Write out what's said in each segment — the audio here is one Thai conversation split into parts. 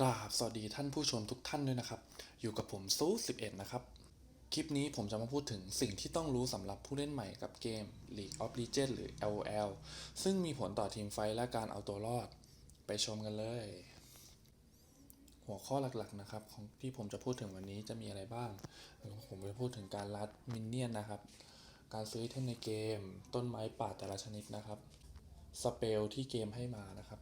กราบสวัสดีท่านผู้ชมทุกท่านด้วยนะครับ อยู่กับผมซู11 นะครับ คลิปนี้ผมจะมาพูดถึงสิ่งที่ต้องรู้สำหรับผู้เล่นใหม่กับเกม League of Legends หรือ LOL ซึ่งมีผลต่อทีมไฟและการเอาตัวรอด ไปชมกันเลย หัวข้อหลักๆนะครับ ของที่ผมจะพูดถึงวันนี้จะมีอะไรบ้าง ผมจะพูดถึงการรัดมินเนี่ยนนะครับ การซื้อไอเทมในเกม ต้นไม้ป่าแต่ละชนิดนะครับ สเปลที่เกมให้มานะครับ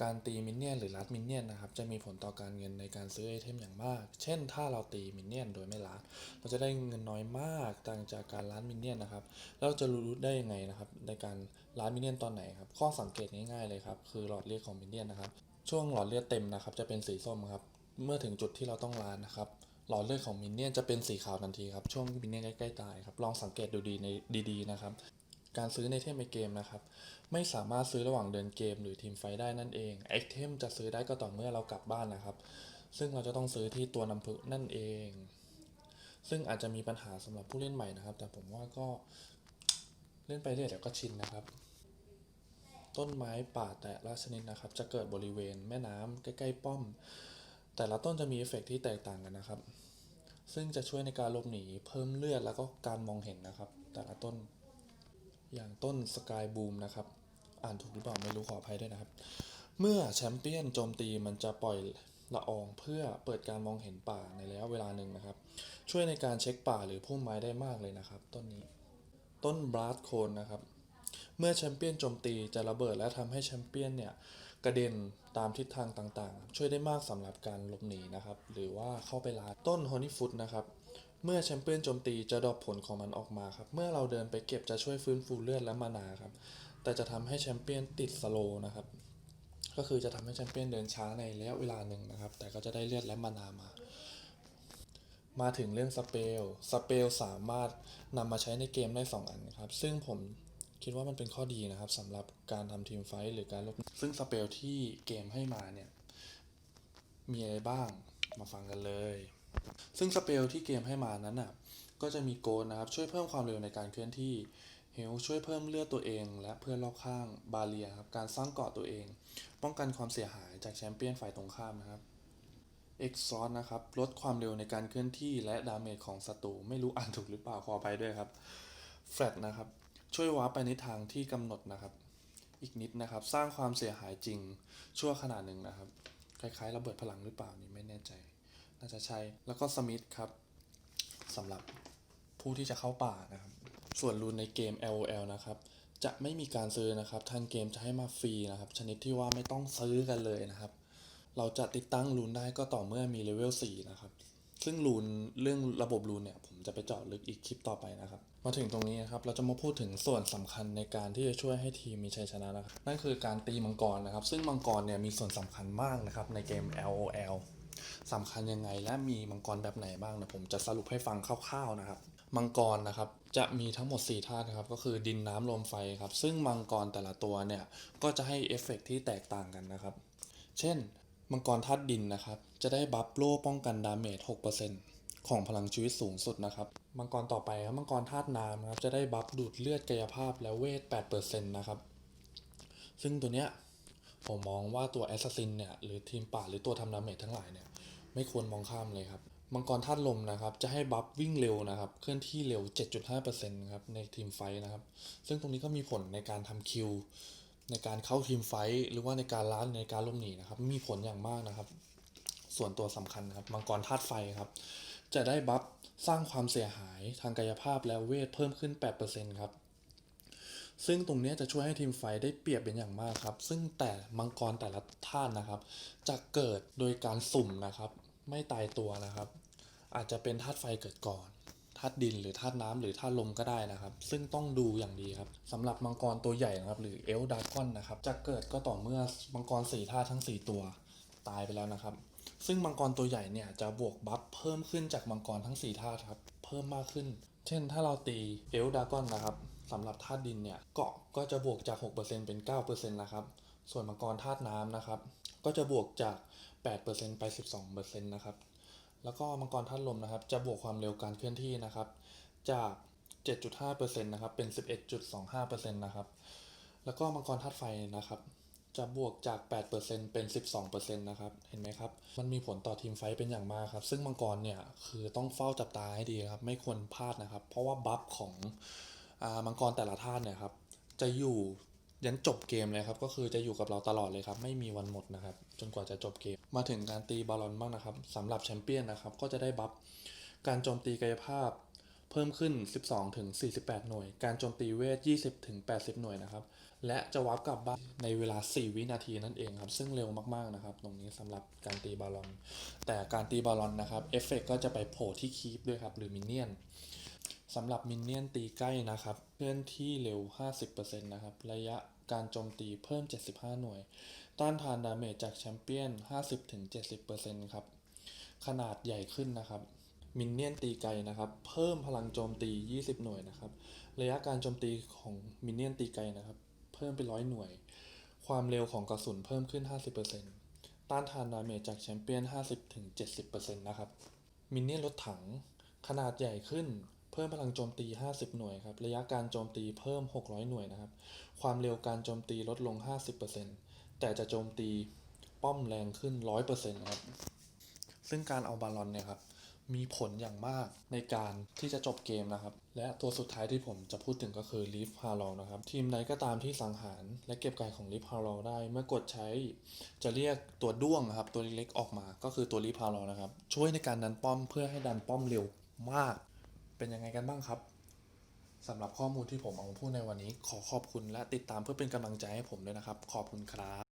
การตีมินเนี่ยนหรือลัดมินเนี่ยนนะครับจะมีผลต่อการเงินในการซื้อไอเทมอย่างมาก เช่น ถ้าเราตีมินเนี่ยนโดยไม่ลัดเราจะได้เงินน้อยมากต่างจากการลัดมินเนี่ยนนะครับเราจะรู้ได้ยังไงนะครับในการลัดมินเนี่ยนตอนไหนครับข้อสังเกตง่ายๆเลยครับคือหลอดเลือดของมินเนี่ยนนะครับช่วงหลอดเลือดเต็มนะครับจะเป็นสีส้มครับเมื่อถึงจุดที่เราต้องลัดนะครับหลอดเลือดของมินเนี่ยนจะเป็นสีขาวทันทีครับช่วงมินเนี่ยนใกล้ๆตายครับลองสังเกตดูดีในดีๆนะครับ การซื้อในเทมในเกมนะครับ ไม่สามารถซื้อระหว่างเดินเกม หรือทีมไฟได้นั่นเองไอเทมจะซื้อได้ก็ต่อเมื่อเรากลับบ้านนะครับ ซึ่งเราจะต้องซื้อที่ตัวนำพึนั่นเอง ซึ่งอาจจะมีปัญหาสำหรับผู้เล่นใหม่นะครับ แต่ผมว่าก็เล่นไปเรื่อยเดี๋ยวก็ชินนะครับ ต้นไม้ป่าแต่ละชนิดนะครับ จะเกิดบริเวณแม่น้ำใกล้ๆป้อม แต่ละต้นจะมีเอฟเฟกต์ที่แตกต่างกันนะครับ ซึ่งจะช่วยในการหลบหนีเพิ่มเลือดแล้วก็การมองเห็นนะครับ แต่ละต้น อย่างต้นสกายบูมนะครับ อ่านถูกหรือเปล่าไม่รู้ขออภัยด้วยนะครับ เมื่อแชมเปี้ยนโจมตีมันจะปล่อยละอองเพื่อเปิดการมองเห็นป่าในระยะเวลาหนึ่งนะครับ ช่วยในการเช็คป่าหรือพุ่มไม้ได้มากเลยนะครับ ต้นนี้ ต้นบลัดโคนนะครับ เมื่อแชมเปี้ยนโจมตีจะระเบิดและทำให้แชมเปี้ยนเนี่ยกระเด็นตามทิศทางต่างๆ ช่วยได้มากสำหรับการหลบหนีนะครับ หรือว่าเข้าไปลาต้นฮอนี่ฟุตนะครับ เมื่อแชมเปี้ยนโจมตีจะดรอปผลของมันออกมาครับ เมื่อเราเดินไปเก็บจะช่วยฟื้นฟูเลือดและมานาครับ แต่จะทำให้แชมเปี้ยนติดสโลนะครับ ก็คือจะทำให้แชมเปี้ยนเดินช้าในระยะเวลาหนึ่งนะครับ แต่ก็จะได้เลือดและมานามา มาถึงเรื่องสเปล สเปลสามารถนำมาใช้ในเกมได้ 2 อันครับ ซึ่งผมคิดว่ามันเป็นข้อดีนะครับสำหรับการทำทีมไฟท์หรือการลบ ซึ่งสเปลที่เกมให้มาเนี่ย มีอะไรบ้างมาฟังกันเลย ซึ่งสเปลที่เกมให้มานั้นอะก็จะมีโกนนะครับ ช่วยเพิ่มความเร็วในการเคลื่อนที่เฮลช่วยเพิ่มเลือดตัวเอง และเพื่อนรอบข้างบาเลียครับการสร้างเกาะตัวเอง ป้องกันความเสียหายจากแชมเปี้ยนฝ่ายตรงข้ามนะครับเอ็กซอสนะครับลดความเร็วในการเคลื่อนที่และดาเมจของศัตรูไม่รู้อ่านถูกหรือเปล่าขออภัยด้วยครับแฟลตนะครับช่วยวาร์ปไปในทางที่กำหนดนะครับ อีกนิดนะครับ สร้างความเสียหายจริงชั่วขนาดหนึ่งนะครับ คล้ายๆ ระเบิดพลังหรือเปล่านี่ไม่แน่ใจ น่าจะใช่แล้วก็สมิธครับสำหรับผู้ที่จะเข้าป่านะครับ ส่วนรูนในเกม LOL นะครับ จะไม่มีการซื้อนะครับ ทางเกมจะให้มาฟรีนะครับ ชนิดที่ว่าไม่ต้องซื้อกันเลยนะครับ เราจะติดตั้งรูนได้ก็ต่อเมื่อมีเลเวล4นะครับ ซึ่งรูนเรื่องระบบรูนเนี่ย ผมจะไปเจาะลึกอีกคลิปต่อไปนะครับ มาถึงตรงนี้นะครับ เราจะมาพูดถึงส่วนสำคัญในการที่จะช่วยให้ทีมมีชัยชนะนะครับ นั่นคือการตีมังกรนะครับ ซึ่งมังกรเนี่ยมีส่วนสำคัญมากนะครับในเกม LOL สำคัญยังไงและมีมังกรแบบไหนบ้างนะผมจะสรุปให้ฟังคร่าวๆนะครับ มังกรนะครับจะมีทั้งหมด 4 ธาตุนะครับ ก็คือดินน้ำลมไฟครับ ซึ่งมังกรแต่ละตัวเนี่ย ก็จะให้เอฟเฟกต์ที่แตกต่างกันนะครับ เช่น มังกรธาตุดินนะครับ จะได้บัฟโล่ป้องกันดาเมจ 6%ของพลังชีวิตสูงสุดนะครับ มังกรต่อไปครับ มังกรธาตุน้ำนะครับ จะได้บัฟดูดเลือดกายภาพและเวท 8%นะครับ ซึ่งตัวเนี้ยผมมองว่าตัวแอสซัสซินเนี่ย หรือทีมป่าหรือตัวทำดาเมจทั้งหลายเนี่ย ไม่ควรมองข้ามเลยครับ มังกรธาตุลมนะครับจะให้บัฟวิ่งเร็วนะครับ เคลื่อนที่เร็ว 7.5%ครับในทีมไฟท์นะครับ ซึ่งตรงนี้ก็มีผลในการทำคิวในการเข้าทีมไฟท์หรือว่าในการล้านในการล้มหนีนะครับ มีผลอย่างมากนะครับ ส่วนตัวสำคัญครับมังกรธาตุไฟครับ จะได้บัฟสร้างความเสียหายทางกายภาพและเวทเพิ่มขึ้น 8%ครับ ซึ่งตรงนี้จะช่วยให้ทีมไฟได้เปรียบเป็นอย่างมากครับ ซึ่งแต่มังกรแต่ละธาตุนะครับ จะเกิดโดยการสุ่มนะครับ ไม่ตายตัวนะครับ อาจจะเป็นธาตุไฟเกิดก่อนธาตุดินหรือธาตุน้ำหรือธาตุลมก็ได้นะครับ ซึ่งต้องดูอย่างดีครับสำหรับมังกรตัวใหญ่นะครับ หรือเอลดากอนนะครับ จะเกิดก็ต่อเมื่อมังกรสี่ธาตุทั้ง 4 ตัวตายไปแล้วนะครับ ซึ่งมังกรตัวใหญ่เนี่ยจะบวกบัฟเพิ่มขึ้นจากมังกรทั้ง4ธาตุครับ เพิ่มมากขึ้น เช่นถ้าเราตีเอลดากอนนะครับ สำหรับธาตุดินเนี่ยเกาะก็จะบวกจาก 6%เป็น 9%นะครับส่วนมังกรธาตุน้ำนะครับ ก็จะบวกจาก 8%ไป 12%นะครับแล้วก็มังกรธาตุลมนะครับจะบวกความเร็วการเคลื่อนที่นะครับ จาก 7.5%นะครับเป็น 11.25%นะครับแล้วก็มังกรธาตุไฟนะครับ จะบวกจาก 8%เป็น 12%นะครับเห็นไหมครับ มันมีผลต่อทีมไฟเป็นอย่างมากครับ ซึ่งมังกรเนี่ยคือต้องเฝ้าจับตาให้ดีครับ ไม่ควรพลาดนะครับ เพราะว่าบัฟของ มังกรแต่ละท่านเนี่ยครับจะอยู่ยันจบเกมเลยครับก็คือจะอยู่กับเราตลอดเลยครับไม่มีวันหมดนะครับจนกว่าจะจบเกม มาถึงการตีบอลลอนบ้างนะครับสำหรับแชมเปี้ยนนะครับก็จะได้บัฟการโจมตีกายภาพเพิ่มขึ้น 12ถึง48 หน่วย การโจมตีเวท 20ถึง80 หน่วยนะครับและจะวับกลับบ้านในเวลา 4 วินาทีนั่นเองครับซึ่งเร็วมากๆนะครับตรงนี้สำหรับการตีบอลลอน แต่การตีบอลลอนนะครับเอฟเฟกก็จะไปโผล่ที่คีปด้วยครับหรือมินเนี่ยน สำหรับมินเนี่ยนตีใกล้นะครับเคลื่อนที่เร็ว 50%นะครับ ระยะการโจมตีเพิ่ม 75 หน่วย ต้านทานดาเมจจากแชมเปี้ยน 50-70%ครับ ขนาดใหญ่ขึ้นนะครับ มินเนี่ยนตีไกลนะครับ เพิ่มพลังโจมตี 20 หน่วยนะครับ ระยะการโจมตีของมินเนี่ยนตีไกลนะครับ เพิ่มไปร้อยหน่วย ความเร็วของกระสุนเพิ่มขึ้น 50%ต้านทานดาเมจจากแชมเปี้ยน 50-70%นะครับ มินเนี่ยนรถถัง ขนาดใหญ่ขึ้น เพิ่มพลังโจมตี 50 หน่วยครับ ระยะการโจมตีเพิ่ม 600 หน่วยนะครับ ความเร็วการโจมตีลดลง 50%แต่จะโจมตีป้อมแรงขึ้น 100%ครับ ซึ่งการเอาบาลอนเนี่ยครับ มีผลอย่างมากในการที่จะจบเกมนะครับ และตัวสุดท้ายที่ผมจะพูดถึงก็คือลิฟฮาร์ลนะครับ ทีมใดก็ตามที่สังหารและเก็บไก่ของลิฟฮาร์ลได้ เมื่อกดใช้จะเรียกตัวด้วงนะครับ ตัวเล็กๆออกมา ก็คือตัวลิฟฮาร์ลนะครับ ช่วยในการดันป้อมเพื่อให้ดันป้อมเร็วมาก เป็นยังไงกันบ้างครับสำหรับข้อมูลที่ผมเอามาพูดในวันนี้ ขอขอบคุณและติดตามเพื่อเป็นกำลังใจให้ผมด้วยนะครับ ขอบคุณครับ